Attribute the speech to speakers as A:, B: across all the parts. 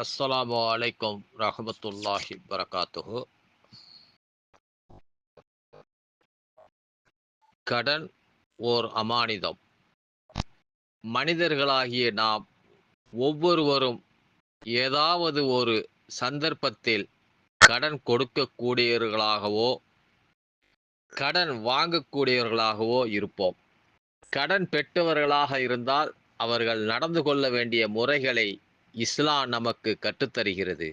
A: அஸ்லாம் வலைக்கம் ரஹமத்துல்லாஹி வரகாத்துஹு கடன் ஓர் அமானிதம். மனிதர்களாகிய நாம் ஒவ்வொருவரும் ஏதாவது ஒரு சந்தர்ப்பத்தில் கடன் கொடுக்கக்கூடியவர்களாகவோ கடன் வாங்கக்கூடியவர்களாகவோ இருப்போம். கடன் பெற்றவர்களாக இருந்தால் அவர்கள் நடந்து கொள்ள வேண்டிய முறைகளை இஸ்லாம் நமக்கு கற்றுத்தருகிறது.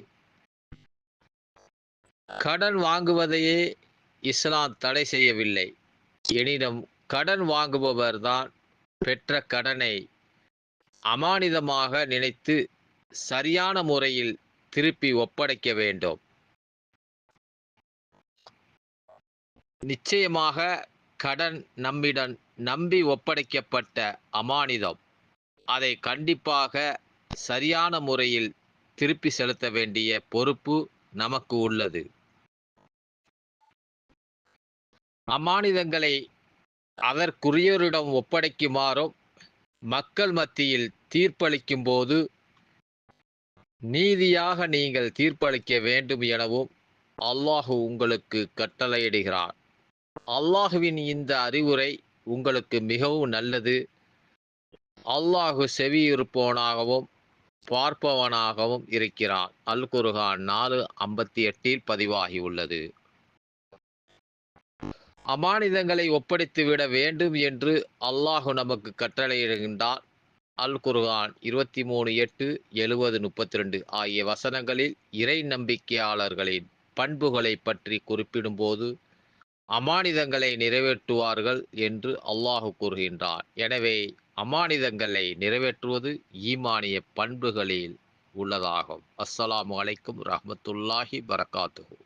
A: கடன் வாங்குவதையே இஸ்லாம் தடை செய்யவில்லை. எனினும் கடன் வாங்குபவர் தான் பெற்ற கடனை அமானிதமாக நினைத்து சரியான முறையில் திருப்பி ஒப்படைக்க வேண்டும். நிச்சயமாக கடன் நம்மிடம் நம்பி ஒப்படைக்கப்பட்ட அமானிதம். அதை கண்டிப்பாக சரியான முறையில் திருப்பி செலுத்த வேண்டிய பொறுப்பு நமக்கு உள்ளது. அம்மானிதங்களை அதற்குரியவரிடம் ஒப்படைக்குமாறும் மக்கள் மத்தியில் தீர்ப்பளிக்கும் போது நீதியாக நீங்கள் தீர்ப்பளிக்க வேண்டும் எனவும் அல்லாஹு உங்களுக்கு கட்டளையிடுகிறார் அல்லாஹுவின் இந்த அறிவுரை உங்களுக்கு மிகவும் நல்லது. அல்லாஹு செவியிருப்போனாகவும் பார்ப்பவனாகவும் இருக்கிறான். அல் குருகான் நாலு ஐம்பத்தி எட்டில் பதிவாகியுள்ளது அமானிதங்களை ஒப்படைத்துவிட வேண்டும் என்று அல்லாஹு நமக்கு கட்டளையிடுகின்றார் அல் குர்ஹான் இருபத்தி மூணு எட்டு எழுபது முப்பத்தி ரெண்டு ஆகிய வசனங்களில் இறை நம்பிக்கையாளர்களின் பண்புகளை பற்றி குறிப்பிடும்போது அமானிதங்களை நிறைவேற்றுவார்கள் என்று அல்லாஹு கூறுகின்றார் எனவே அமானிதங்களை நிறைவேற்றுவது ஈமானிய பண்புகளில் உள்ளதாகும். அஸ்ஸலாமு அலைக்கும் ரஹமத்துல்லாஹி வரகாத்துஹூ